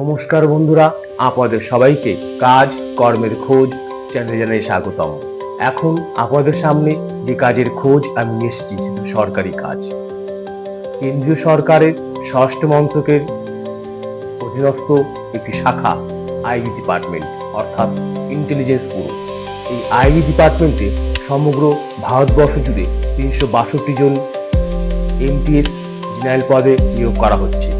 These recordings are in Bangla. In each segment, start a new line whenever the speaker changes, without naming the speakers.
নমস্কার বন্ধুরা, আপনাদের সবাইকে কাজ, কর্মের খোঁজ চ্যানেলে জানাই স্বাগতম। এখন আপনাদের সামনে যে কাজের খোঁজ, আমি এসেছি সরকারি কাজ। কেন্দ্রীয় সরকারের ষষ্ঠ মন্ত্রকের অধীনস্থ একটি শাখা আইবি ডিপার্টমেন্ট, অর্থাৎ ইন্টেলিজেন্স ব্যুরো। এই আইবি ডিপার্টমেন্টে সমগ্র ভারতবর্ষ জুড়ে তিনশো বাষট্টি জন এমটিএস জেনারেল পদে নিয়োগ করা হচ্ছে।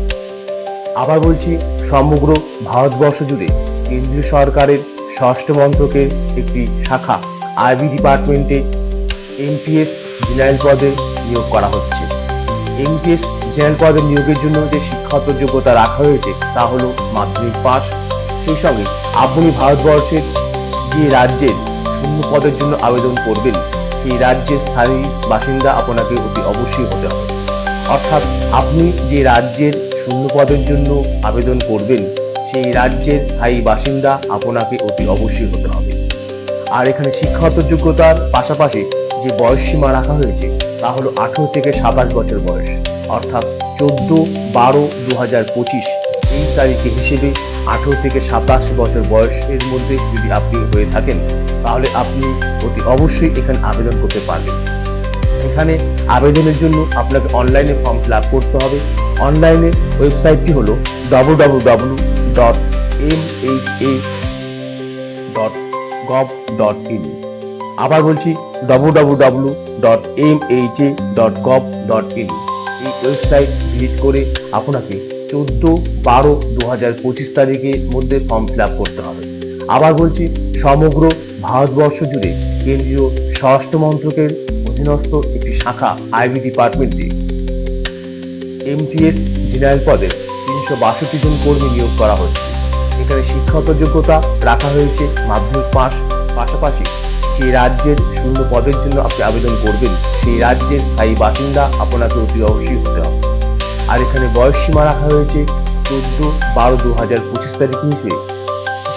আবার বলছি সমগ্র ভারতবর্ষ জুড়ে কেন্দ্রীয় সরকারের ষষ্ঠ মন্ত্রকের একটি শাখা আইবি ডিপার্টমেন্টে এমপিএস জেনারেল পদে নিয়োগ করা হচ্ছে। এমপিএস জেনারেল পদে নিয়োগের জন্য যে শিক্ষাগত যোগ্যতা রাখা হয়েছে তা হল মাধ্যমিক পাস সেই সঙ্গে আপনি ভারতবর্ষের যে রাজ্যের শূন্য পদের জন্য আবেদন করবেন, সেই রাজ্যের স্থায়ী বাসিন্দা আপনাকে অতি অবশ্যই হতে হবে। অর্থাৎ আপনি যে রাজ্যের শূন্য পদের জন্য আবেদন করবেন, সেই রাজ্যের স্থায়ী বাসিন্দা আপনাকে অতি অবশ্যই হতে হবে। আর এখানে শিক্ষাগত যোগ্যতার পাশাপাশি যে বয়স সীমা রাখা হয়েছে, তা হলো আঠেরো থেকে সাতাশ বছর বয়স, অর্থাৎ চোদ্দ বারো দু হাজার পঁচিশ এই তারিখে হিসেবে আঠেরো থেকে সাতাশ বছর বয়সের মধ্যে যদি আপনি হয়ে থাকেন, তাহলে আপনি অতি অবশ্যই এখানে আবেদন করতে পারবেন। এখানে আবেদনের জন্য আপনাকে অনলাইনে ফর্ম ফিল আপ করতে হবে। অনলাইনে ওয়েবসাইটটি হলো W W W dot M H A dot gov dot in আবার বলছি W W dot M H A dot gov dot in এই ওয়েবসাইট ভিজিট করে আপনাকে চোদ্দ বারো দু হাজার পঁচিশ তারিখের মধ্যে ফর্ম ফিল আপ করতে হবে। আবার বলছি সমগ্র ভারতবর্ষ জুড়ে কেন্দ্রীয় স্বরাষ্ট্র মন্ত্রকের অধীনস্থ একটি শাখা আইবি ডিপার্টমেন্টে এমটিএস জেনারেল পদে তিনশো বাষট্টি জন কর্মী নিয়োগ করা হচ্ছে এখানে শিক্ষাগত যোগ্যতা রাখা হয়েছে, মাধ্যমিক পাস পাশাপাশি যে রাজ্যের শূন্য পদের জন্য আপনি আবেদন করবেন, সেই রাজ্যের স্থায়ী বাসিন্দা আপনাকে অতি অবশ্যই হতে হবে। আর এখানে বয়স সীমা রাখা হয়েছে চোদ্দ বারো দু হাজার পঁচিশ তারিখ হিসেবে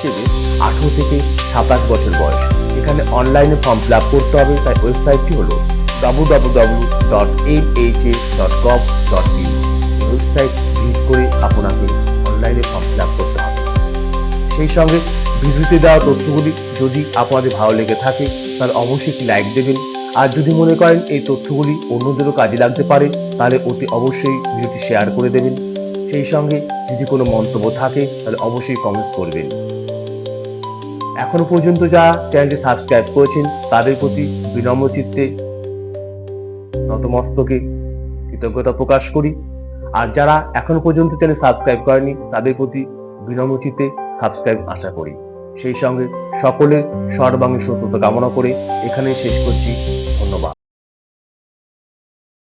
হিসেবে আঠারো থেকে সাতাশ বছর বয়স। এখানে অনলাইনে ফর্ম ফিল আপ করতে হবে, তাই ওয়েবসাইটটি হলো W W W dot M H A dot gov dot in website visit করে আপনাকে অনলাইনে ফর্ম ফিল আপ করতে হবে। সেই সঙ্গে ভিডিওতে দেওয়া তথ্যগুলি যদি আপনাদের ভালো লেগে থাকে, তাহলে অবশ্যই একটি লাইক দেবেন। আর যদি মনে করেন এই তথ্যগুলি অন্যদেরও কাজে লাগতে পারে, তাহলে অতি অবশ্যই ভিডিওটি শেয়ার করে দেবেন। সেই সঙ্গে যদি কোনো মন্তব্য থাকে, তাহলে অবশ্যই কমেন্ট করবেন। এখনও পর্যন্ত যারা চ্যানেলটি সাবস্ক্রাইব করেছেন, তাদের প্রতি বিনম্র চিত্তে নতমস্তকে কৃতজ্ঞতা প্রকাশ করি। আর যারা এখনও পর্যন্ত চ্যানেল সাবস্ক্রাইব করেনি তাদের প্রতি বিনম্র চিত্তে সাবস্ক্রাইব আশা করি। সেই সঙ্গে সকলের সর্বাঙ্গীন সত্যতা কামনা করে এখানেই শেষ করছি।